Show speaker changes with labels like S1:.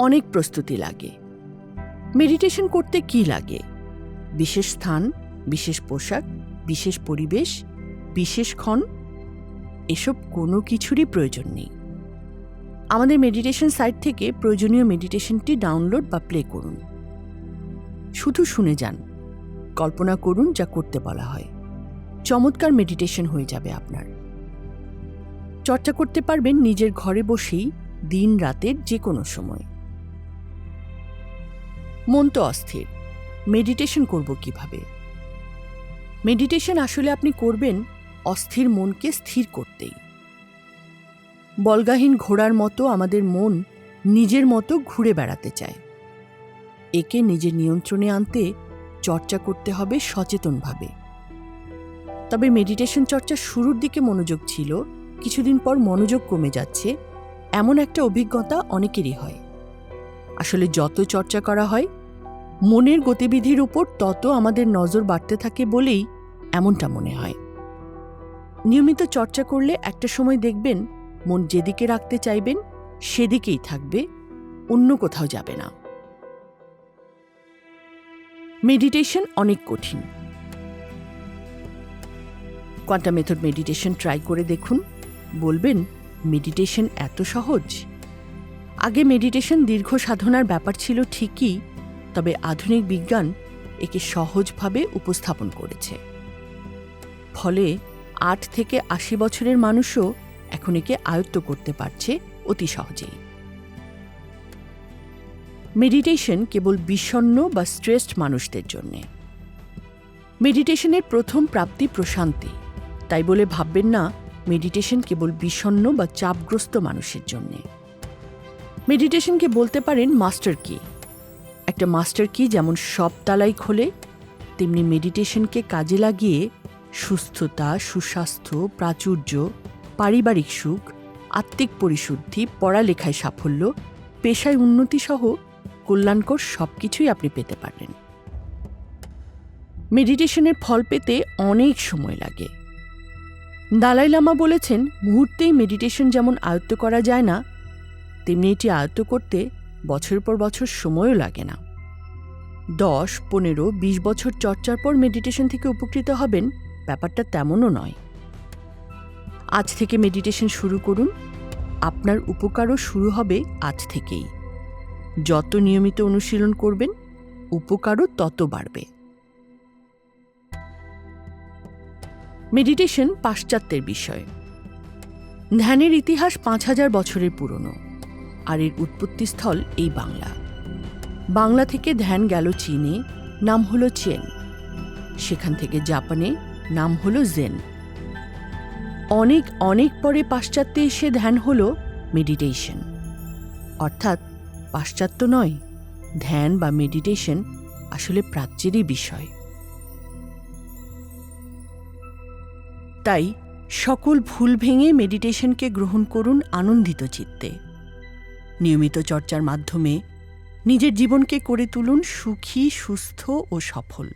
S1: অনেক প্রস্তুতি লাগে। মেডিটেশন করতে কি লাগে? বিশেষ স্থান, বিশেষ পোশাক, বিশেষ পরিবেশ, বিশেষ ক্ষণ? এসব কোনো কিছুরই প্রয়োজন নেই। আমাদের মেডিটেশন সাইট থেকে প্রয়োজনীয় মেডিটেশনটি ডাউনলোড বা প্লে করুন। শুধু শুনে যান। কল্পনা করুন যা করতে বলা হয়। চমৎকার মেডিটেশন হয়ে যাবে আপনার। চর্চা করতে পারবেন নিজের ঘরে বসেই দিন রাতের যে কোনো সময়। মন তো অস্থির। মেডিটেশন করব কীভাবে? মেডিটেশন আসলে আপনি করবেন অস্থির মনকে স্থির করতেই। বলগাহীন ঘোড়ার মতো আমাদের মন নিজের মতো ঘুরে বেড়াতে চায়। একে নিজের নিয়ন্ত্রণে আনতে চর্চা করতে হবে সচেতনভাবে। তবে মেডিটেশন চর্চা শুরুর দিকে মনোযোগ ছিল, কিছুদিন পর মনোযোগ কমে যাচ্ছে, এমন একটা অভিজ্ঞতা অনেকেরই হয়। আসলে যত চর্চা করা হয় মনের গতিবিধির উপর তত আমাদের নজর বাড়তে থাকে বলেই এমনটা মনে হয়। নিয়মিত চর্চা করলে একটা সময় দেখবেন, মন যেদিকে রাখতে চাইবেন, সেদিকেই থাকবে, অন্য কোথাও যাবে না। মেডিটেশন অনেক কঠিন। কোয়ান্টাম মেথড মেডিটেশন ট্রাই করে দেখুন। বলবেন, মেডিটেশন এত সহজ? আগে মেডিটেশন দীর্ঘ সাধনার ব্যাপার ছিল ঠিকই তবে আধুনিক বিজ্ঞান একে সহজভাবে উপস্থাপন করেছে। ফলে আট থেকে আশি বছরের মানুষও এখন একে আয়ত্ত করতে পারছে অতি সহজেই। মেডিটেশন কেবল বিষণ্ণ বা স্ট্রেসড মানুষদের জন্যে। মেডিটেশনের প্রথম প্রাপ্তি প্রশান্তি। তাই বলে ভাববেন না, মেডিটেশন কেবল বিষণ্ণ বা চাপগ্রস্ত মানুষের জন্যে। মেডিটেশনকে বলতে পারেন মাস্টার কি? একটা মাস্টার কি যেমন সব তালাই খোলে, তেমনি মেডিটেশনকে কাজে লাগিয়ে সুস্থতা, সুস্বাস্থ্য, প্রাচুর্য, পারিবারিক সুখ, আত্মিক পরিশুদ্ধি, পড়ালেখায় সাফল্য, পেশায় উন্নতি সহ কল্যাণকর সব কিছুই আপনি পেতে পারেন। মেডিটেশনের ফল পেতে অনেক সময় লাগে। দালাই লামা বলেছেন, মুহূর্তেই মেডিটেশন যেমন আয়ত্ত করা যায় না, তেমনি এটি আয়ত্ত করতে বছর পর বছর সময়ও লাগে না। দশ, পনেরো, বিশ বছর চর্চার পর মেডিটেশন থেকে উপকৃত হবেন, ব্যাপারটা তেমনও নয়। আজ থেকে মেডিটেশন শুরু করুন। আপনার উপকারও শুরু হবে আজ থেকেই। যত নিয়মিত অনুশীলন করবেন, উপকারও তত বাড়বে। মেডিটেশন পাশ্চাত্যের বিষয়। ধ্যানের ইতিহাস পাঁচ হাজার বছরের পুরনো। আর এর উৎপত্তিস্থল এই বাংলা। বাংলা থেকে ধ্যান গেল চীনে, নাম হলো চেন। সেখান থেকে জাপানে নাম হলো জেন। অনেক অনেক পরে পাশ্চাত্যে এসে ধ্যান হলো মেডিটেশন। অর্থাৎ পাশ্চাত্য নয়, ধ্যান বা মেডিটেশন আসলে প্রাচ্যেরই বিষয়। তাই সকল ভুল ভেঙে মেডিটেশনকে গ্রহণ করুন আনন্দিত চিত্তে। নিয়মিত চর্চার মাধ্যমে নিজের জীবনকে করে তুলুন সুখী সুস্থ ও সফল।